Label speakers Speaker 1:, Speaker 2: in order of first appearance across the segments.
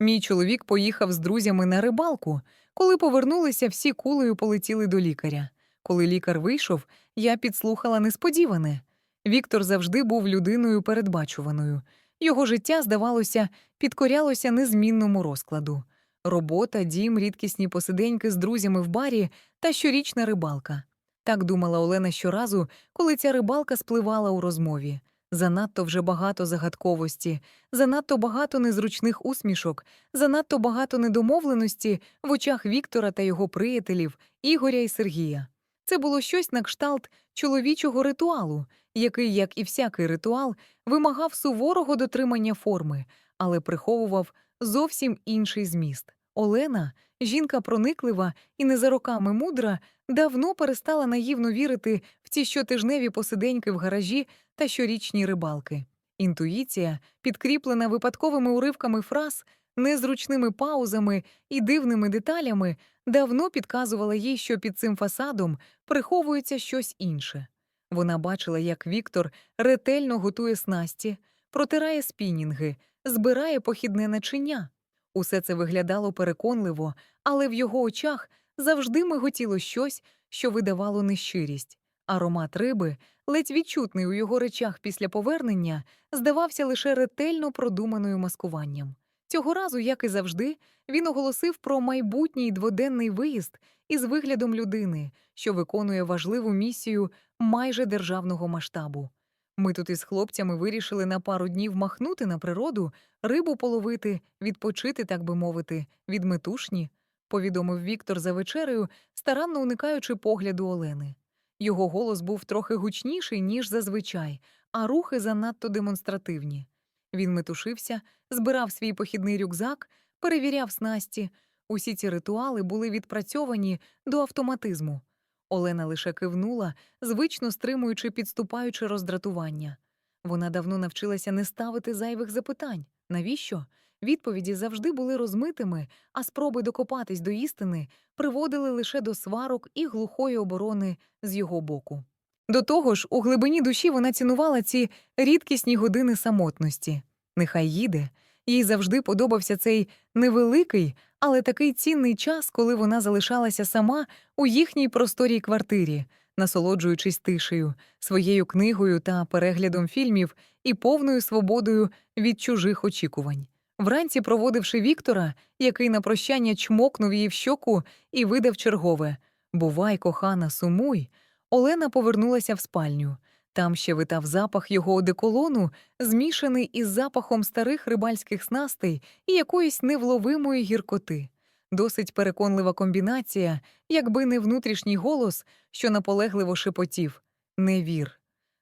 Speaker 1: Мій чоловік поїхав з друзями на рибалку. Коли повернулися, всі кулею полетіли до лікаря. Коли лікар вийшов, я підслухала несподіване. Віктор завжди був людиною передбачуваною. Його життя, здавалося, підкорялося незмінному розкладу. Робота, дім, рідкісні посиденьки з друзями в барі та щорічна рибалка. Так думала Олена щоразу, коли ця рибалка спливала у розмові. Занадто вже багато загадковості, занадто багато незручних усмішок, занадто багато недомовленості в очах Віктора та його приятелів Ігоря і Сергія. Це було щось на кшталт чоловічого ритуалу, який, як і всякий ритуал, вимагав суворого дотримання форми, але приховував зовсім інший зміст. Олена, жінка прониклива і не за роками мудра, давно перестала наївно вірити в ці щотижневі посиденьки в гаражі та щорічні рибалки. Інтуїція, підкріплена випадковими уривками фраз, незручними паузами і дивними деталями, давно підказувала їй, що під цим фасадом приховується щось інше. Вона бачила, як Віктор ретельно готує снасті, протирає спінінги, збирає похідне начиня. Усе це виглядало переконливо, але в його очах завжди миготіло щось, що видавало нещирість. Аромат риби, ледь відчутний у його речах після повернення, здавався лише ретельно продуманою маскуванням. Цього разу, як і завжди, він оголосив про майбутній дводенний виїзд із виглядом людини, що виконує важливу місію майже державного масштабу. Ми тут із хлопцями вирішили на пару днів махнути на природу, рибу половити, відпочити, так би мовити, від метушні, повідомив Віктор за вечерею, старанно уникаючи погляду Олени. Його голос був трохи гучніший, ніж зазвичай, а рухи занадто демонстративні. Він метушився, збирав свій похідний рюкзак, перевіряв снасті. Усі ці ритуали були відпрацьовані до автоматизму. Олена лише кивнула, звично стримуючи підступаюче роздратування. Вона давно навчилася не ставити зайвих запитань. Навіщо? Відповіді завжди були розмитими, а спроби докопатись до істини приводили лише до сварок і глухої оборони з його боку. До того ж, у глибині душі вона цінувала ці рідкісні години самотності. Нехай їде. Їй завжди подобався цей невеликий, але такий цінний час, коли вона залишалася сама у їхній просторій квартирі, насолоджуючись тишею, своєю книгою та переглядом фільмів і повною свободою від чужих очікувань. Вранці, проводивши Віктора, який на прощання чмокнув її в щоку і видав чергове Бувай, кохана, сумуй. Олена повернулася в спальню. Там ще витав запах його одеколону, змішаний із запахом старих рибальських снастей і якоїсь невловимої гіркоти. Досить переконлива комбінація, якби не внутрішній голос, що наполегливо шепотів Не вір.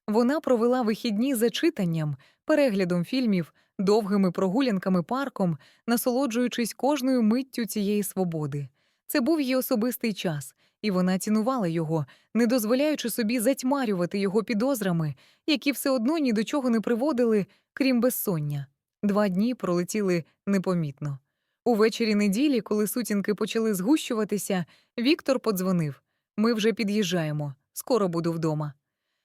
Speaker 1: Вона провела вихідні за читанням, переглядом фільмів, довгими прогулянками парком, насолоджуючись кожною миттю цієї свободи. Це був її особистий час, і вона цінувала його, не дозволяючи собі затьмарювати його підозрами, які все одно ні до чого не приводили, крім безсоння. Два дні пролетіли непомітно. Увечері неділі, коли сутінки почали згущуватися, Віктор подзвонив Ми вже під'їжджаємо, скоро буду вдома.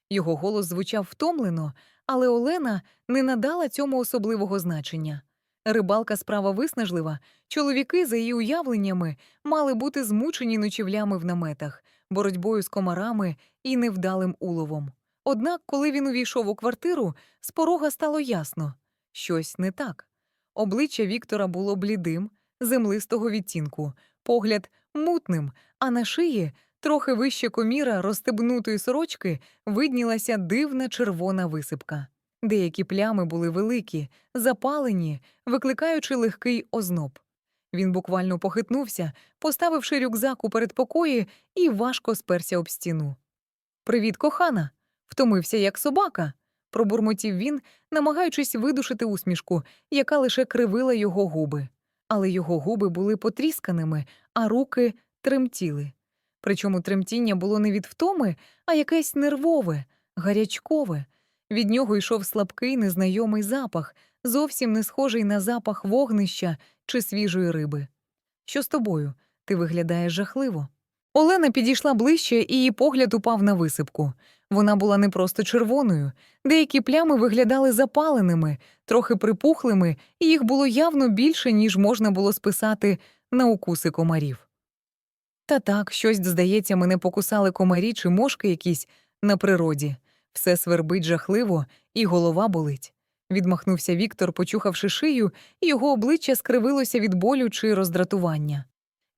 Speaker 1: Його голос звучав втомлено, але Олена не надала цьому особливого значення. Рибалка справа виснажлива, чоловіки, за її уявленнями, мали бути змучені ночівлями в наметах, боротьбою з комарами і невдалим уловом. Однак, коли він увійшов у квартиру, з порога стало ясно щось не так. Обличчя Віктора було блідим, землистого відтінку, погляд мутним, а на шиї, трохи вище коміра розстебнутої сорочки, виднілася дивна червона висипка. Деякі плями були великі, запалені, викликаючи легкий озноб. Він буквально похитнувся, поставивши рюкзак у передпокої і важко сперся об стіну. Привіт, кохана. Втомився, як собака, пробурмотів він, намагаючись видушити усмішку, яка лише кривила його губи. Але його губи були потрісканими, а руки тремтіли. Причому тремтіння було не від втоми, а якесь нервове, гарячкове. Від нього йшов слабкий незнайомий запах, зовсім не схожий на запах вогнища чи свіжої риби. Що з тобою? Ти виглядаєш жахливо. Олена підійшла ближче, і її погляд упав на висипку. Вона була не просто червоною, деякі плями виглядали запаленими, трохи припухлими, і їх було явно більше, ніж можна було списати на укуси комарів. Та так, щось, здається, мене покусали комарі чи мошки якісь на природі. Все свербить жахливо, і голова болить. Відмахнувся Віктор, почухавши шию, і його обличчя скривилося від болю чи роздратування.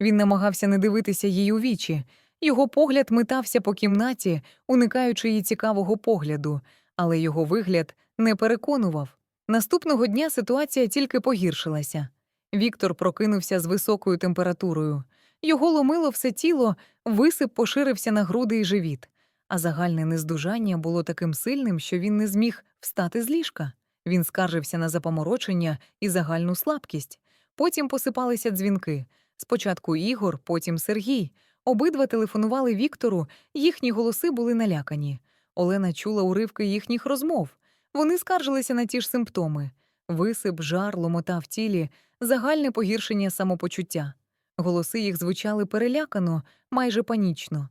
Speaker 1: Він намагався не дивитися їй у вічі. Його погляд метався по кімнаті, уникаючи її цікавого погляду, але його вигляд не переконував. Наступного дня ситуація тільки погіршилася. Віктор прокинувся з високою температурою. Його ломило все тіло, висип поширився на груди і живіт, а загальне нездужання було таким сильним, що він не зміг встати з ліжка. Він скаржився на запоморочення і загальну слабкість. Потім посипалися дзвінки. Спочатку Ігор, потім Сергій. Обидва телефонували Віктору, їхні голоси були налякані. Олена чула уривки їхніх розмов. Вони скаржилися на ті ж симптоми: висип, жар, ломота в тілі, загальне погіршення самопочуття. Голоси їх звучали перелякано, майже панічно.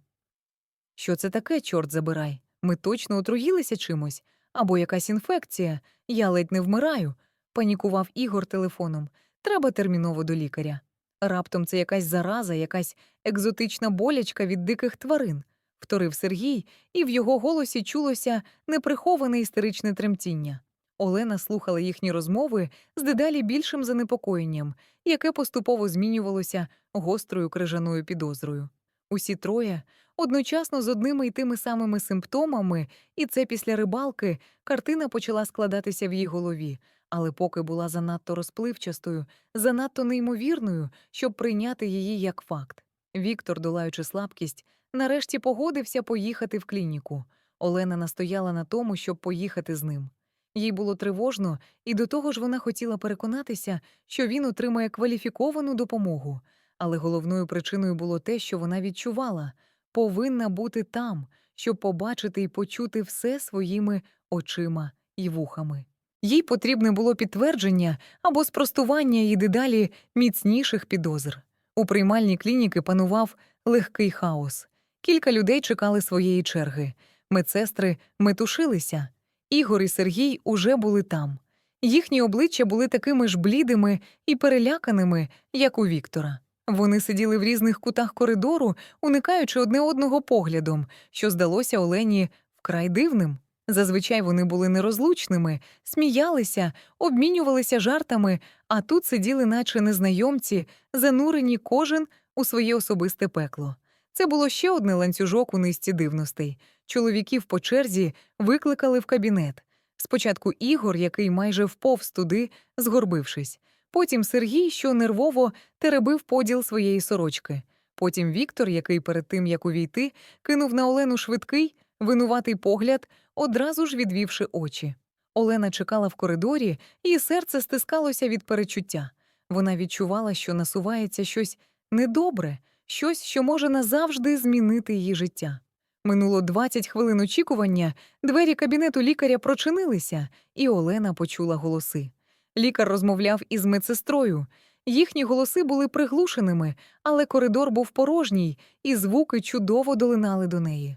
Speaker 1: Що це таке, чорт забирай? Ми точно отруїлися чимось? Або якась інфекція, я ледь не вмираю, панікував Ігор телефоном. Треба терміново до лікаря. Раптом це якась зараза, якась екзотична болячка від диких тварин, вторив Сергій, і в його голосі чулося неприховане істеричне тремтіння. Олена слухала їхні розмови з дедалі більшим занепокоєнням, яке поступово змінювалося гострою крижаною підозрою. Усі троє одночасно з одними й тими самими симптомами, і це після рибалки картина почала складатися в її голові, але поки була занадто розпливчастою, занадто неймовірною, щоб прийняти її як факт. Віктор, долаючи слабкість, нарешті погодився поїхати в клініку. Олена настояла на тому, щоб поїхати з ним. Їй було тривожно, і до того ж вона хотіла переконатися, що він отримає кваліфіковану допомогу. Але головною причиною було те, що вона відчувала повинна бути там, щоб побачити і почути все своїми очима і вухами. Їй потрібне було підтвердження або спростування її дедалі міцніших підозр. У приймальній клініки панував легкий хаос. Кілька людей чекали своєї черги. Медсестри метушилися. Ігор і Сергій уже були там. Їхні обличчя були такими ж блідими і переляканими, як у Віктора. Вони сиділи в різних кутах коридору, уникаючи одне одного поглядом, що здалося Олені вкрай дивним. Зазвичай вони були нерозлучними, сміялися, обмінювалися жартами, а тут сиділи, наче незнайомці, занурені кожен у своє особисте пекло. Це було ще одне ланцюжок у низці дивностей. Чоловіків по черзі викликали в кабінет. Спочатку Ігор, який майже вповз туди, згорбившись. Потім Сергій, що нервово теребив поділ своєї сорочки. Потім Віктор, який перед тим як увійти, кинув на Олену швидкий, винуватий погляд, одразу ж відвівши очі. Олена чекала в коридорі, і серце стискалося від перечуття. Вона відчувала, що насувається щось недобре, щось, що може назавжди змінити її життя. Минуло 20 хвилин очікування, двері кабінету лікаря прочинилися, і Олена почула голоси. Лікар розмовляв із медсестрою. Їхні голоси були приглушеними, але коридор був порожній, і звуки чудово долинали до неї.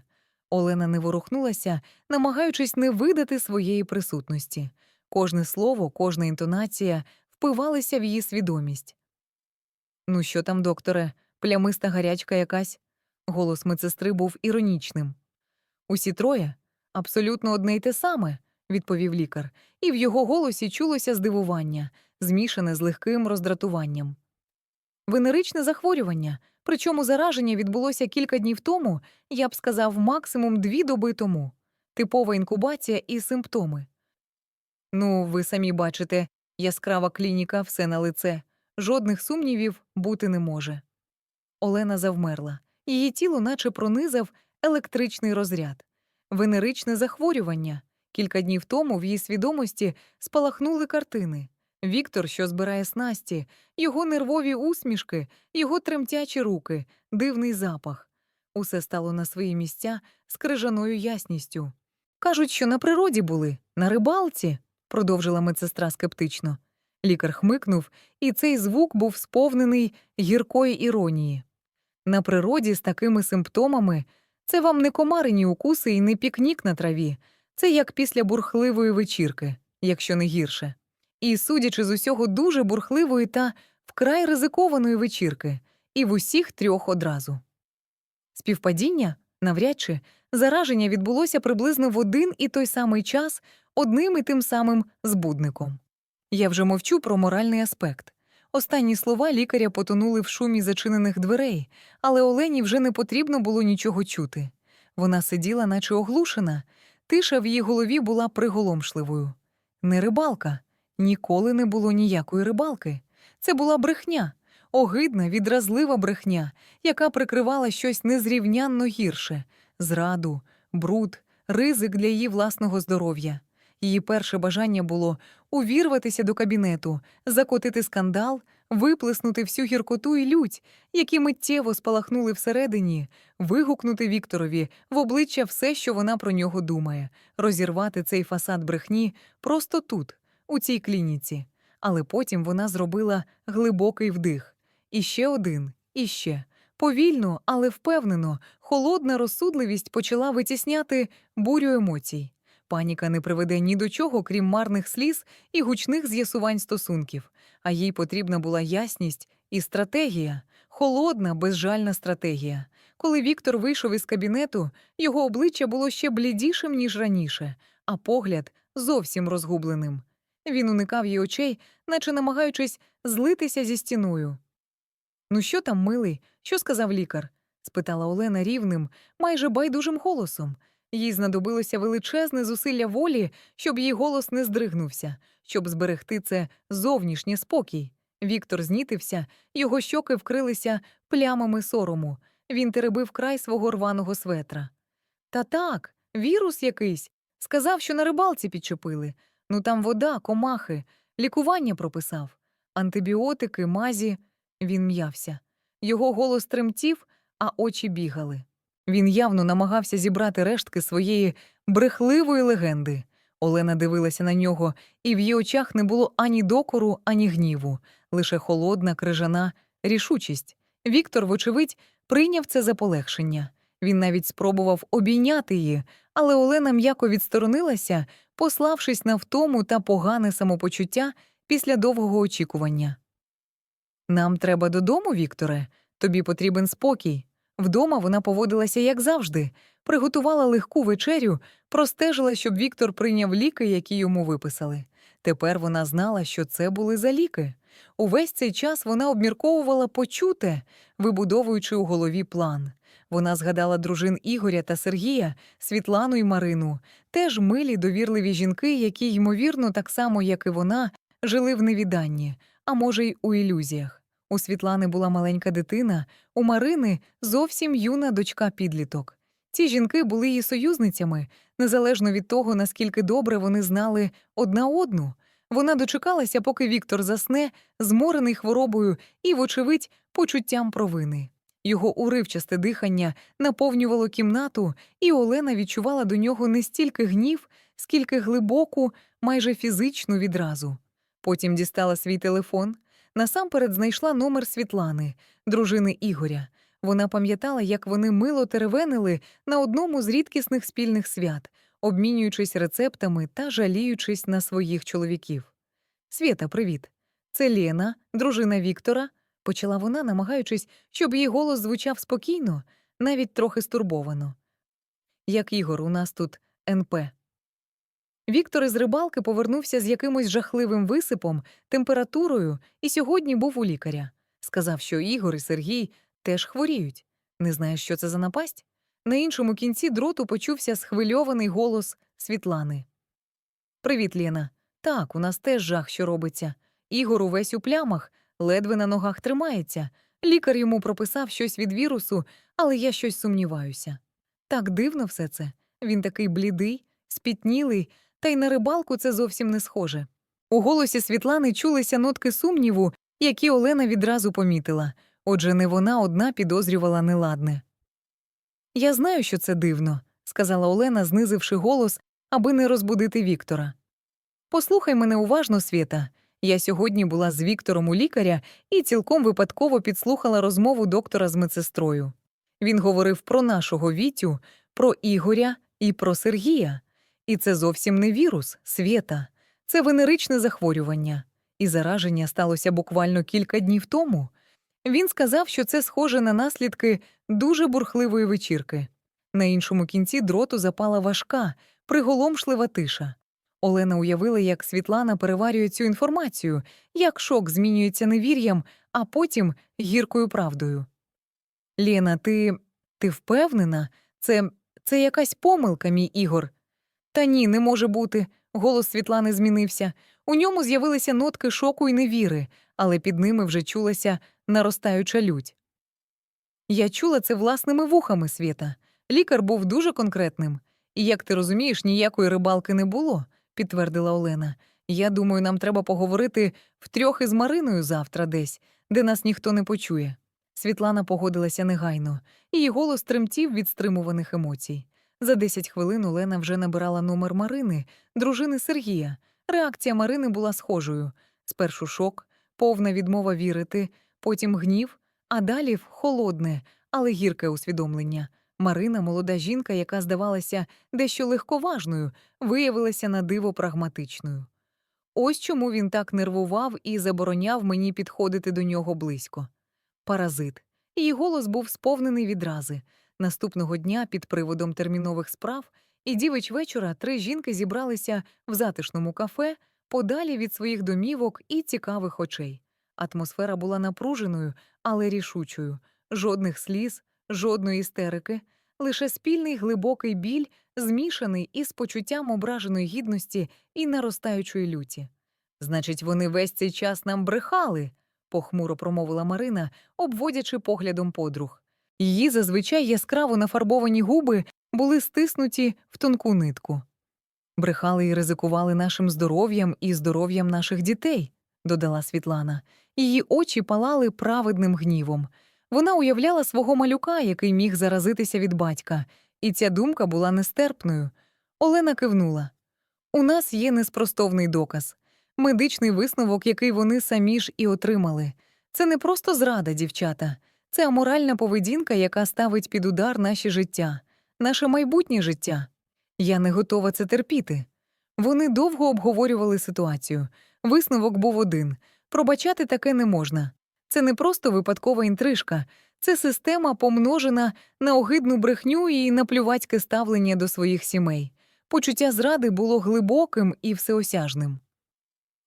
Speaker 1: Олена не ворухнулася, намагаючись не видати своєї присутності. Кожне слово, кожна інтонація впивалися в її свідомість. Ну, що там, докторе, плямиста гарячка якась? Голос медсестри був іронічним. Усі троє абсолютно одне й те саме, відповів лікар, і в його голосі чулося здивування, змішане з легким роздратуванням. Венеричне захворювання, причому зараження відбулося кілька днів тому, я б сказав, максимум дві доби тому. Типова інкубація і симптоми. Ну, ви самі бачите, яскрава клініка, все на лице. Жодних сумнівів бути не може. Олена завмерла. Її тіло наче пронизав електричний розряд. Венеричне захворювання. Кілька днів тому в її свідомості спалахнули картини. Віктор, що збирає снасті, його нервові усмішки, його тремтячі руки, дивний запах. Усе стало на свої місця з крижаною ясністю. Кажуть, що на природі були, на рибалці, продовжила медсестра скептично. Лікар хмикнув, і цей звук був сповнений гіркої іронії. На природі з такими симптомами Це вам не комарині укуси і не пікнік на траві. Це як після бурхливої вечірки, якщо не гірше. І, судячи з усього дуже бурхливої та вкрай ризикованої вечірки, і в усіх трьох одразу. Співпадіння, навряд чи, зараження відбулося приблизно в один і той самий час одним і тим самим збудником. Я вже мовчу про моральний аспект. Останні слова лікаря потонули в шумі зачинених дверей, але Олені вже не потрібно було нічого чути. Вона сиділа, наче оглушена, тиша в її голові була приголомшливою. Не рибалка, ніколи не було ніякої рибалки. Це була брехня, огидна, відразлива брехня, яка прикривала щось незрівнянно гірше зраду, бруд, ризик для її власного здоров'я. Її перше бажання було увірватися до кабінету, закотити скандал, виплеснути всю гіркоту і лють, які миттєво спалахнули всередині, вигукнути Вікторові в обличчя все, що вона про нього думає, розірвати цей фасад брехні просто тут, у цій клініці. Але потім вона зробила глибокий вдих. І ще один, і ще. Повільно, але впевнено, холодна розсудливість почала витісняти бурю емоцій. Паніка не приведе ні до чого, крім марних сліз і гучних з'ясувань стосунків, а їй потрібна була ясність і стратегія, холодна, безжальна стратегія. Коли Віктор вийшов із кабінету, його обличчя було ще блідішим, ніж раніше, а погляд зовсім розгубленим. Він уникав її очей, наче намагаючись злитися зі стіною. Ну, що там, милий, що сказав лікар? спитала Олена рівним, майже байдужим голосом. Їй знадобилося величезне зусилля волі, щоб її голос не здригнувся, щоб зберегти це зовнішнє спокій. Віктор знітився, його щоки вкрилися плямами сорому. Він теребив край свого рваного светра. Та так, вірус якийсь. Сказав, що на рибалці підчепили. Ну там вода, комахи, лікування прописав. Антибіотики, мазі. Він м'явся. Його голос тремтів, а очі бігали. Він явно намагався зібрати рештки своєї брехливої легенди. Олена дивилася на нього, і в її очах не було ані докору, ані гніву, лише холодна, крижана рішучість. Віктор, вочевидь, прийняв це за полегшення. Він навіть спробував обійняти її, але Олена м'яко відсторонилася, пославшись на втому та погане самопочуття після довгого очікування. Нам треба додому, Вікторе. Тобі потрібен спокій. Вдома вона поводилася як завжди, приготувала легку вечерю, простежила, щоб Віктор прийняв ліки, які йому виписали. Тепер вона знала, що це були за ліки. Увесь цей час вона обмірковувала почуте, вибудовуючи у голові план. Вона згадала дружин Ігоря та Сергія, Світлану і Марину, теж милі довірливі жінки, які, ймовірно, так само, як і вона, жили в невіданні, а може, й у ілюзіях. У Світлани була маленька дитина, у Марини зовсім юна дочка підліток. Ці жінки були її союзницями, незалежно від того, наскільки добре вони знали одна одну. Вона дочекалася, поки Віктор засне, зморений хворобою і, вочевидь, почуттям провини. Його уривчасте дихання наповнювало кімнату, і Олена відчувала до нього не стільки гнів, скільки глибоку, майже фізичну відразу. Потім дістала свій телефон. Насамперед знайшла номер Світлани, дружини Ігоря. Вона пам'ятала, як вони мило теревенили на одному з рідкісних спільних свят, обмінюючись рецептами та жаліючись на своїх чоловіків. Свєта, привіт. Це Лєна, дружина Віктора, почала вона, намагаючись, щоб її голос звучав спокійно, навіть трохи стурбовано. Як Ігор, у нас тут НП. Віктор із рибалки повернувся з якимось жахливим висипом, температурою і сьогодні був у лікаря. Сказав, що Ігор і Сергій теж хворіють. Не знаєш, що це за напасть? На іншому кінці дроту почувся схвильований голос Світлани. Привіт, Лєна. Так, у нас теж жах, що робиться. Ігор увесь у плямах, ледве на ногах тримається. Лікар йому прописав щось від вірусу, але я щось сумніваюся. Так дивно все це. Він такий блідий, спітнілий, та й на рибалку це зовсім не схоже. У голосі Світлани чулися нотки сумніву, які Олена відразу помітила, отже, не вона одна підозрювала неладне. Я знаю, що це дивно, сказала Олена, знизивши голос, аби не розбудити Віктора. Послухай мене уважно, Свєта. Я сьогодні була з Віктором у лікаря і цілком випадково підслухала розмову доктора з медсестрою. Він говорив про нашого Вітю, про Ігоря і про Сергія. І це зовсім не вірус, свята, це венеричне захворювання. І зараження сталося буквально кілька днів тому. Він сказав, що це схоже на наслідки дуже бурхливої вечірки. На іншому кінці дроту запала важка, приголомшлива тиша. Олена уявила, як Світлана переварює цю інформацію, як шок змінюється невір'ям, а потім гіркою правдою. Лєна, ти ти впевнена? Це це якась помилка, мій Ігор. Та ні, не може бути. Голос Світлани змінився. У ньому з'явилися нотки шоку і невіри, але під ними вже чулася наростаюча лють. Я чула це власними вухами світа. Лікар був дуже конкретним. І, як ти розумієш, ніякої рибалки не було, підтвердила Олена. Я думаю, нам треба поговорити втрьох із Мариною завтра десь, де нас ніхто не почує. Світлана погодилася негайно, її голос тремтів від стримуваних емоцій. За 10 хвилин Олена вже набирала номер Марини, дружини Сергія. Реакція Марини була схожою: спершу шок, повна відмова вірити, потім гнів, а далі холодне, але гірке усвідомлення. Марина, молода жінка, яка здавалася дещо легковажною, виявилася на диво прагматичною. Ось чому він так нервував і забороняв мені підходити до нього близько. Паразит. Її голос був сповнений відрази. Наступного дня, під приводом термінових справ, і дівич вечора три жінки зібралися в затишному кафе подалі від своїх домівок і цікавих очей. Атмосфера була напруженою, але рішучою, жодних сліз, жодної істерики, лише спільний глибокий біль, змішаний із почуттям ображеної гідності і наростаючої люті. Значить, вони весь цей час нам брехали, похмуро промовила Марина, обводячи поглядом подруг. Її зазвичай яскраво нафарбовані губи були стиснуті в тонку нитку. Брехали і ризикували нашим здоров'ям і здоров'ям наших дітей, додала Світлана. Її очі палали праведним гнівом. Вона уявляла свого малюка, який міг заразитися від батька, і ця думка була нестерпною. Олена кивнула. У нас є неспростовний доказ, медичний висновок, який вони самі ж і отримали. Це не просто зрада, дівчата, це аморальна поведінка, яка ставить під удар наші життя, наше майбутнє життя. Я не готова це терпіти. Вони довго обговорювали ситуацію. Висновок був один пробачати таке не можна. Це не просто випадкова інтрижка, це система, помножена на огидну брехню і наплювацьке ставлення до своїх сімей. Почуття зради було глибоким і всеосяжним.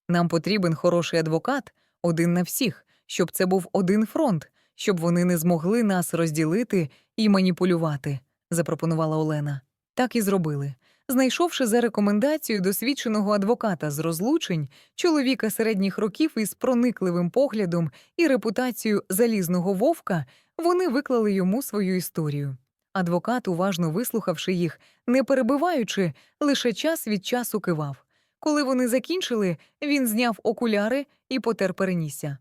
Speaker 1: Нам потрібен хороший адвокат, один на всіх, щоб це був один фронт, щоб вони не змогли нас розділити і маніпулювати, запропонувала Олена. Так і зробили. Знайшовши за рекомендацією досвідченого адвоката з розлучень, чоловіка середніх років із проникливим поглядом і репутацією залізного вовка, вони виклали йому свою історію. Адвокат, уважно вислухавши їх, не перебиваючи, лише час від часу кивав. Коли вони закінчили, він зняв окуляри і потер перенісся.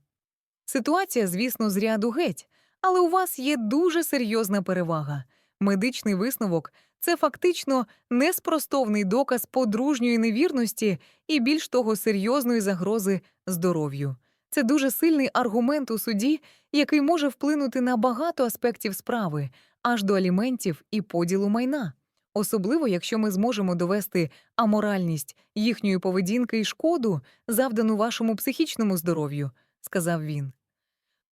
Speaker 1: Ситуація, звісно, з ряду геть, але у вас є дуже серйозна перевага. Медичний висновок це фактично неспростовний доказ подружньої невірності і більш того серйозної загрози здоров'ю. Це дуже сильний аргумент у суді, який може вплинути на багато аспектів справи, аж до аліментів і поділу майна, особливо якщо ми зможемо довести аморальність їхньої поведінки і шкоду, завдану вашому психічному здоров'ю, сказав він.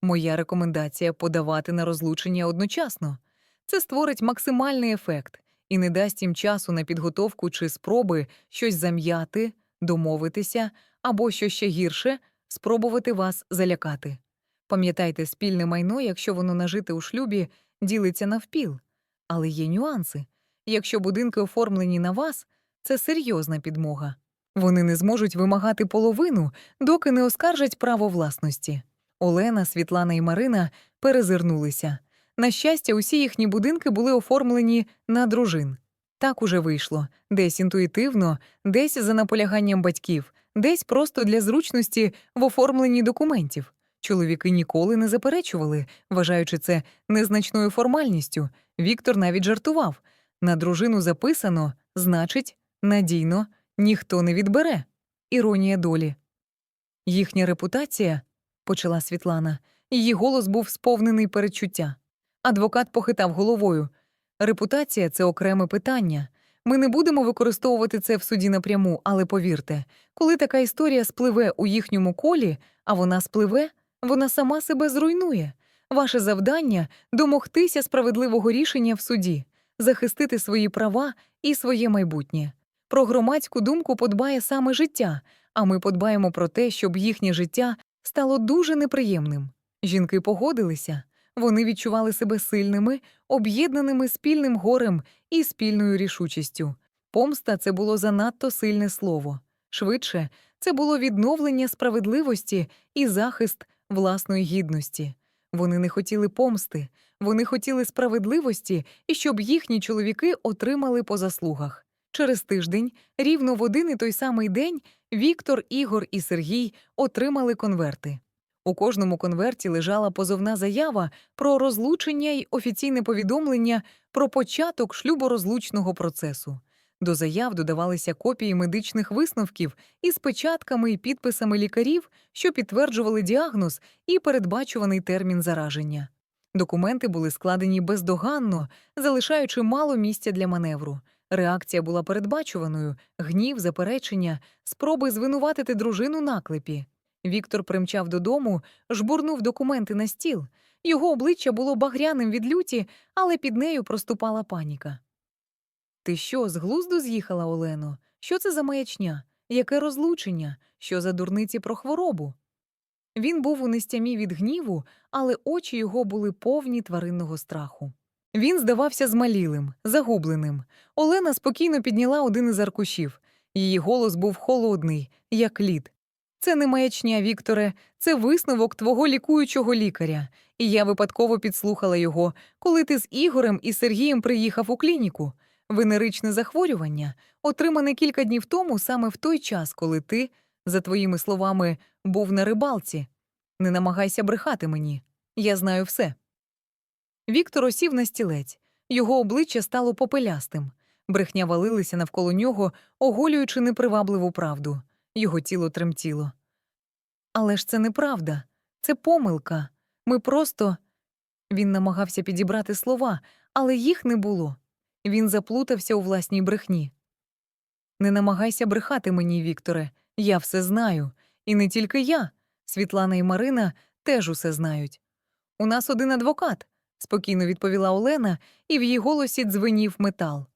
Speaker 1: Моя рекомендація подавати на розлучення одночасно. Це створить максимальний ефект і не дасть їм часу на підготовку чи спроби щось зам'яти, домовитися або що ще гірше спробувати вас залякати. Пам'ятайте, спільне майно, якщо воно нажите у шлюбі, ділиться навпіл. Але є нюанси. Якщо будинки оформлені на вас, це серйозна підмога. Вони не зможуть вимагати половину, доки не оскаржать право власності. Олена, Світлана і Марина перезирнулися. На щастя, усі їхні будинки були оформлені на дружин. Так уже вийшло десь інтуїтивно, десь за наполяганням батьків, десь просто для зручності в оформленні документів. Чоловіки ніколи не заперечували, вважаючи це незначною формальністю. Віктор навіть жартував на дружину записано, значить, надійно, ніхто не відбере. Іронія долі. Їхня репутація, почала Світлана, її голос був сповнений передчуття. Адвокат похитав головою. Репутація це окреме питання. Ми не будемо використовувати це в суді напряму, але повірте, коли така історія спливе у їхньому колі, а вона спливе, вона сама себе зруйнує. Ваше завдання домогтися справедливого рішення в суді, захистити свої права і своє майбутнє. Про громадську думку подбає саме життя, а ми подбаємо про те, щоб їхнє життя стало дуже неприємним. Жінки погодилися, вони відчували себе сильними, об'єднаними спільним горем і спільною рішучістю. Помста це було занадто сильне слово. Швидше, це було відновлення справедливості і захист власної гідності. Вони не хотіли помсти, вони хотіли справедливості і щоб їхні чоловіки отримали по заслугах. Через тиждень, рівно в один і той самий день, Віктор, Ігор і Сергій отримали конверти. У кожному конверті лежала позовна заява про розлучення й офіційне повідомлення про початок шлюборозлучного процесу. До заяв додавалися копії медичних висновків із печатками і підписами лікарів, що підтверджували діагноз і передбачуваний термін зараження. Документи були складені бездоганно, залишаючи мало місця для маневру. Реакція була передбачуваною гнів, заперечення, спроби звинуватити дружину наклепі. Віктор примчав додому, жбурнув документи на стіл. Його обличчя було багряним від люті, але під нею проступала паніка. Ти що, з глузду з'їхала, Олено? Що це за маячня? Яке розлучення? Що за дурниці про хворобу? Він був у нестямі від гніву, але очі його були повні тваринного страху. Він здавався змалілим, загубленим. Олена спокійно підняла один із аркушів. Її голос був холодний, як лід. Це не маячня, Вікторе, це висновок твого лікуючого лікаря. І я випадково підслухала його, коли ти з Ігорем і Сергієм приїхав у клініку. Венеричне захворювання, отримане кілька днів тому, саме в той час, коли ти, за твоїми словами, був на рибалці. Не намагайся брехати мені. Я знаю все. Віктор осів на стілець. Його обличчя стало попелястим. Брехня валилася навколо нього, оголюючи непривабливу правду. Його тіло тремтіло. Але ж це неправда, це помилка. Ми просто. Він намагався підібрати слова, але їх не було. Він заплутався у власній брехні. Не намагайся брехати мені, Вікторе, я все знаю. І не тільки я. Світлана і Марина теж усе знають. У нас один адвокат, спокійно відповіла Олена, і в її голосі дзвенів метал.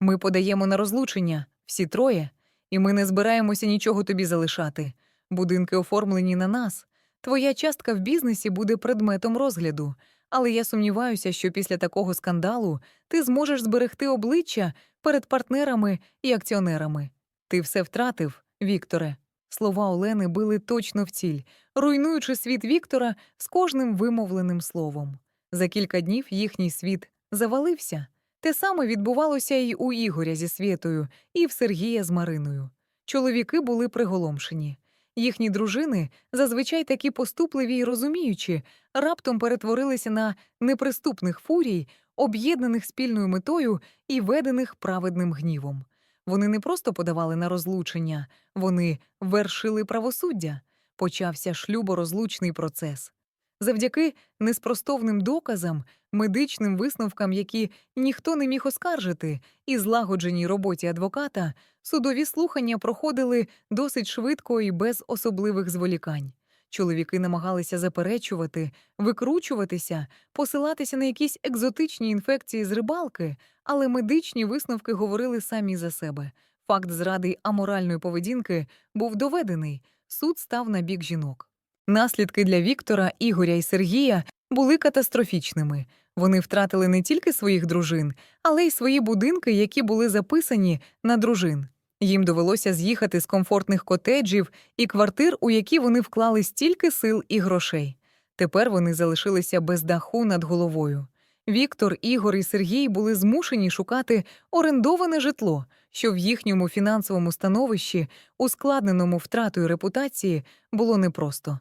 Speaker 1: Ми подаємо на розлучення, всі троє, і ми не збираємося нічого тобі залишати. Будинки оформлені на нас. Твоя частка в бізнесі буде предметом розгляду, але я сумніваюся, що після такого скандалу ти зможеш зберегти обличчя перед партнерами і акціонерами. Ти все втратив, Вікторе. Слова Олени били точно в ціль, руйнуючи світ Віктора з кожним вимовленим словом. За кілька днів їхній світ завалився. Те саме відбувалося і у Ігоря зі Свєтою, і в Сергія з Мариною. Чоловіки були приголомшені. Їхні дружини, зазвичай такі поступливі й розуміючі, раптом перетворилися на неприступних фурій, об'єднаних спільною метою і ведених праведним гнівом. Вони не просто подавали на розлучення, вони вершили правосуддя. Почався шлюборозлучний процес. Завдяки неспростовним доказам, медичним висновкам, які ніхто не міг оскаржити, і злагодженій роботі адвоката, судові слухання проходили досить швидко і без особливих зволікань. Чоловіки намагалися заперечувати, викручуватися, посилатися на якісь екзотичні інфекції з рибалки, але медичні висновки говорили самі за себе. Факт зради аморальної поведінки був доведений, суд став на бік жінок. Наслідки для Віктора, Ігоря і Сергія були катастрофічними. Вони втратили не тільки своїх дружин, але й свої будинки, які були записані на дружин. Їм довелося з'їхати з комфортних котеджів і квартир, у які вони вклали стільки сил і грошей. Тепер вони залишилися без даху над головою. Віктор, Ігор і Сергій були змушені шукати орендоване житло, що в їхньому фінансовому становищі, ускладненому втратою репутації, було непросто.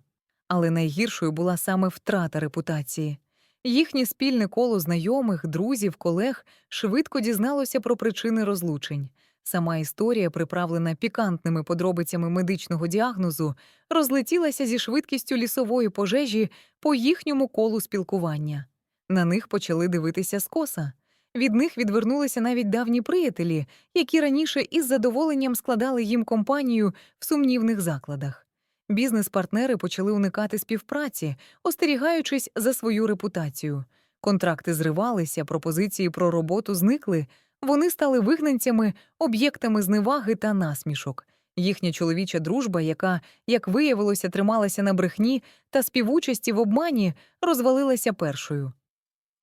Speaker 1: Але найгіршою була саме втрата репутації. Їхнє спільне коло знайомих, друзів, колег швидко дізналося про причини розлучень. Сама історія, приправлена пікантними подробицями медичного діагнозу, розлетілася зі швидкістю лісової пожежі по їхньому колу спілкування. На них почали дивитися скоса. Від них відвернулися навіть давні приятелі, які раніше із задоволенням складали їм компанію в сумнівних закладах. Бізнес-партнери почали уникати співпраці, остерігаючись за свою репутацію. Контракти зривалися, пропозиції про роботу зникли, вони стали вигнанцями, об'єктами зневаги та насмішок. Їхня чоловіча дружба, яка, як виявилося, трималася на брехні та співучасті в обмані, розвалилася першою.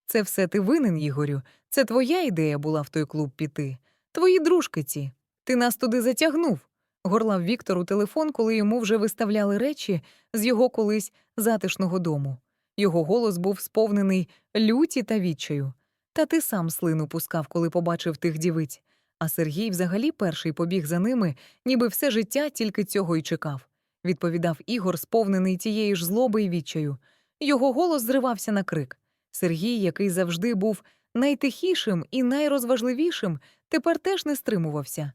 Speaker 1: Це все ти винен, Ігорю. Це твоя ідея була в той клуб піти. Твої дружки ці. Ти нас туди затягнув. Горлав Віктор у телефон, коли йому вже виставляли речі з його колись затишного дому. Його голос був сповнений люті та відчаю. Та ти сам слину пускав, коли побачив тих дівиць. А Сергій взагалі перший побіг за ними, ніби все життя тільки цього й чекав. Відповідав Ігор, сповнений тієї ж злоби й відчаю. Його голос зривався на крик. Сергій, який завжди був найтихішим і найрозважливішим, тепер теж не стримувався.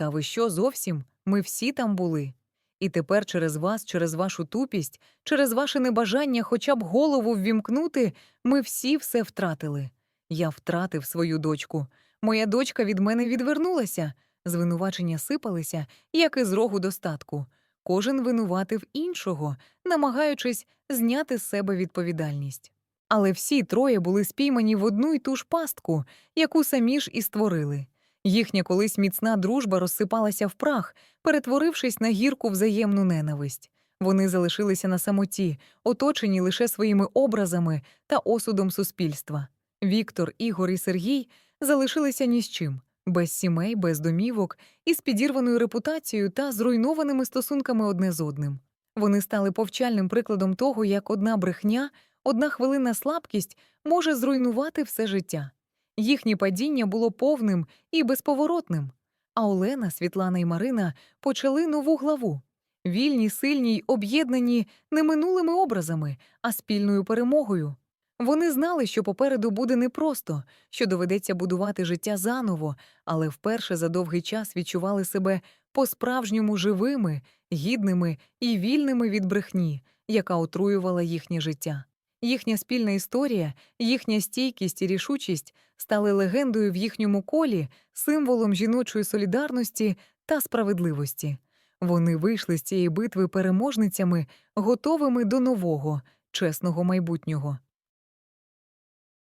Speaker 1: Та ви що зовсім? Ми всі там були. І тепер через вас, через вашу тупість, через ваше небажання хоча б голову ввімкнути, ми всі все втратили. Я втратив свою дочку. Моя дочка від мене відвернулася. Звинувачення сипалися, як із рогу достатку. Кожен винуватив іншого, намагаючись зняти з себе відповідальність. Але всі троє були спіймані в одну й ту ж пастку, яку самі ж і створили. Їхня колись міцна дружба розсипалася в прах, перетворившись на гірку взаємну ненависть. Вони залишилися на самоті, оточені лише своїми образами та осудом суспільства. Віктор, Ігор і Сергій залишилися ні з чим, без сімей, без домівок, із підірваною репутацією та зруйнованими стосунками одне з одним. Вони стали повчальним прикладом того, як одна брехня, одна хвилинна слабкість може зруйнувати все життя. Їхнє падіння було повним і безповоротним. А Олена, Світлана і Марина почали нову главу. Вільні, сильні й об'єднані не минулими образами, а спільною перемогою. Вони знали, що попереду буде непросто, що доведеться будувати життя заново, але вперше за довгий час відчували себе по-справжньому живими, гідними і вільними від брехні, яка отруювала їхнє життя. Їхня спільна історія, їхня стійкість і рішучість стали легендою в їхньому колі, символом жіночої солідарності та справедливості. Вони вийшли з цієї битви переможницями, готовими до нового, чесного майбутнього.